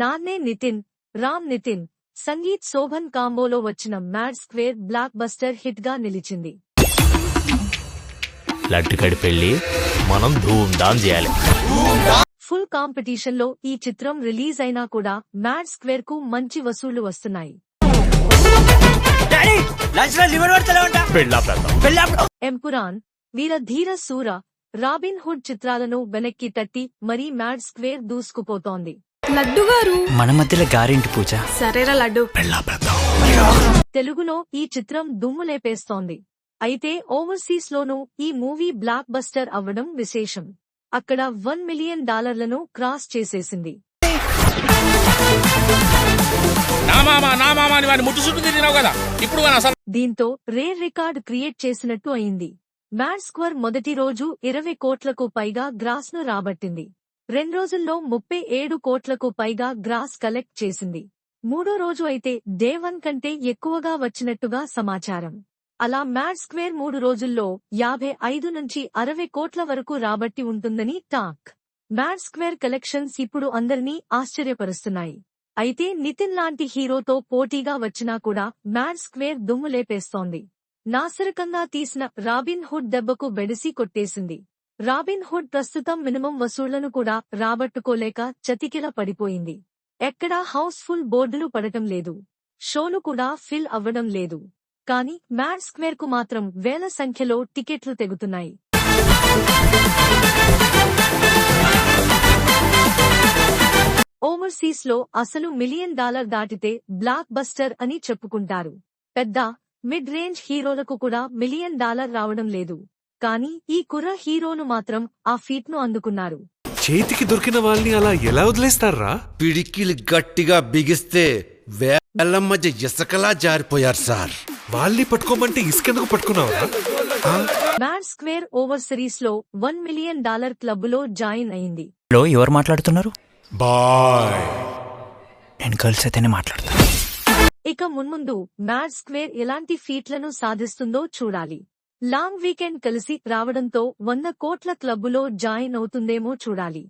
నాన్నే నితిన్ రామ్ నితిన్ సంగీత్ శోభన్ కాంబోలో వచ్చిన మ్యాడ్ స్క్వేర్ బ్లాక్ బస్టర్ హిట్గా నిలిచింది. లడ్డుకడి పెళ్ళి మనం ధూమ్ ధామ్ చేయాలి. ఫుల్ కాంపిటీషన్లో ఈ చిత్రం రిలీజ్ అయినా కూడా మ్యాడ్ స్క్వేర్కు మంచి వసూళ్ళు వస్తున్నాయి. ఎంపురాన్ వీర ధీర సూర రాబిన్ హుడ్ చిత్రాలను వెనక్కి తట్టి మరీ మ్యాడ్ స్క్వేర్ దూసుకుపోతోంది. లడ్డు గారు. మన మధ్యలో గారింటి పూజ? సరేరా లడ్డు. తెలుగులో ఈ చిత్రం దుమ్ము లేపేస్తోంది అయితే ఓవర్సీస్ లోనూ ఈ మూవీ బ్లాక్ బస్టర్ అవ్వడం విశేషం. అక్కడ వన్ మిలియన్ డాలర్లను క్రాస్ చేసేసింది. దీంతో రేర్ రికార్డ్ క్రియేట్ చేసినట్టు అయింది. మ్యాడ్ స్క్వర్ మొదటి రోజు ఇరవై కోట్లకు పైగా గ్రాస్ను రాబట్టింది. రెండు రోజుల్లో ముప్పై ఏడు కోట్లకు పైగా గ్రాస్ కలెక్ట్ చేసింది. మూడో రోజు అయితే డే వన్ కంటే ఎక్కువగా వచ్చినట్టుగా సమాచారం. అలా మ్యాడ్ స్క్వేర్ మూడు రోజుల్లో యాభై ఐదు నుంచి అరవై కోట్ల వరకు రాబట్టి ఉంటుందని టాక్. మ్యాడ్ స్క్వేర్ కలెక్షన్స్ ఇప్పుడు అందరినీ ఆశ్చర్యపరుస్తున్నాయి. అయితే నితిన్ లాంటి హీరోతో పోటీగా వచ్చినా కూడా మ్యాడ్ స్క్వేర్ దుమ్ము లేపేస్తోంది. తీసిన రాబిన్ హుడ్ దెబ్బకు బెడిసి కొట్టేసింది. రాబిన్ హుడ్ ప్రస్తుతం మినిమం వసూళ్ళను కూడా రాబట్టుకోలేక చతికిల పడిపోయింది. ఎక్కడా హౌస్ఫుల్ బోర్డులు పడటం లేదు. షోలు కూడా ఫిల్ అవ్వడం లేదు. కానీ మ్యాడ్ స్క్వేర్కు మాత్రం వేల సంఖ్యలో టికెట్లు తెగుతున్నాయి. ఓవర్సీస్లో అసలు మిలియన్ డాలర్ దాటితే బ్లాక్ బస్టర్ అని చెప్పుకుంటారు. పెద్ద మిడ్ రేంజ్ హీరోలకు కూడా మిలియన్ డాలర్ రావడం లేదు. కానీ ఈ కుర్ర హీరోను మాత్రం ఆ ఫీట్ను అందుకున్నారు. చేతికి దొరికిన వాళ్ళని అలా ఎలా వదిలేస్తారా? పిడికిలి గట్టిగా బిగిస్తే వేల మధ్య ఇసకలా జారిపోయారు సార్. వాళ్ళని పట్టుకోమంటే ఇసుకెందుకు పట్టుకున్నావరా? మ్యాడ్ స్క్వేర్ ఓవర్ సిరీస్లో వన్ మిలియన్ డాలర్ క్లబ్లో జాయిన్ అయింది. లో ఎవరు మాట్లాడుతున్నారు? బాయ్. నేను గర్ల్స్ అయితేనే మాట్లాడతాను ఇక మున్ముందు మ్యాడ్ స్క్వేర్ ఎలాంటి ఫీట్లను సాధిస్తుందో చూడాలి. లాంగ్ వీకెండ్ కలిసి రావడంతో వంద కోట్ల క్లబ్బులో జాయిన్ అవుతుందేమో చూడాలి.